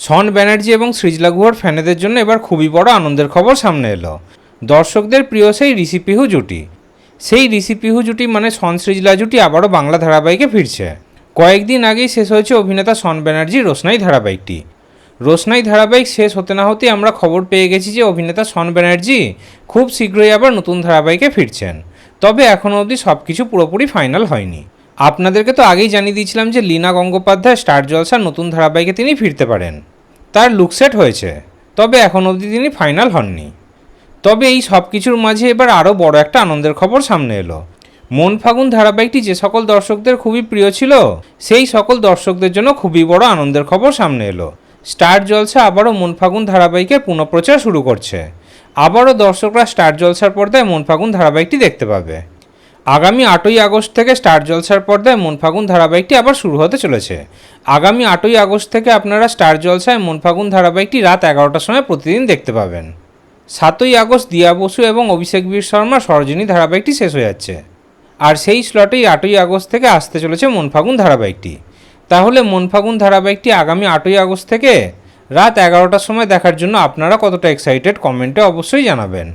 শন ব্যানার্জি এবং সৃজলা গুহার ফ্যানেদের জন্য এবার খুবই বড় আনন্দের খবর সামনে এলো। দর্শকদের প্রিয় সেই ঋষি পিহু জুটি। সেই ঋষি পিহু জুটি মানে শন সৃজলা জুটি আবারও বাংলা ধারাবাহিকে ফিরছে। কয়েকদিন আগেই শেষ হয়েছে অভিনেতা শন ব্যানার্জির রোশনাই ধারাবাহিকটি। রোশনাই ধারাবাহিক শেষ হতে না হতেই আমরা খবর পেয়ে গেছি যে অভিনেতা শন ব্যানার্জি খুব শীঘ্রই আবার নতুন ধারাবাহিকে ফিরছেন। তবে এখনও অবধি সব কিছু পুরোপুরি ফাইনাল হয়নি। আপনাদেরকে তো আগেই জানিয়ে দিয়েছিলাম যে লীনা গঙ্গোপাধ্যায়, স্টার জলসার নতুন ধারাবাহিকে তিনি ফিরতে পারেন। তার লুকসেট হয়েছে, তবে এখন অবধি তিনি ফাইনাল হননি। তবে এই সব কিছুর মাঝে এবার আরও বড় একটা আনন্দের খবর সামনে এলো। মন ফাগুন ধারাবাহিকটি যে সকল দর্শকদের খুবই প্রিয় ছিল, সেই সকল দর্শকদের জন্য খুবই বড় আনন্দের খবর সামনে এলো। স্টার জলসা আবারও মন ফাগুন ধারাবাহিকের পুনঃপ্রচার শুরু করছে। আবারও দর্শকরা স্টার জলসার পর্দায় মন ফাগুন ধারাবাহিকটি দেখতে পাবে। আগামী আটই আগস্ট থেকে স্টার জলসার পর্দায় মন ফাগুন ধারাবাহিকটি আবার শুরু হতে চলেছে। আগামী আটই আগস্ট থেকে আপনারা স্টার জলসায় মন ফাগুন ধারাবাহিকটি রাত এগারোটার সময় প্রতিদিন দেখতে পাবেন। সাতই আগস্ট দিয়া বসু এবং অভিষেক বীর শর্মা সরোজিনী ধারাবাহিকটি শেষ হয়ে যাচ্ছে। আর সেই স্লটেই আটই আগস্ট থেকে আসতে চলেছে মন ফাগুন ধারাবাহিকটি। তাহলে মন ফাগুন ধারাবাহিকটি আগামী আটই আগস্ট থেকে রাত এগারোটার সময় দেখার জন্য আপনারা কতটা এক্সাইটেড কমেন্টে অবশ্যই জানাবেন।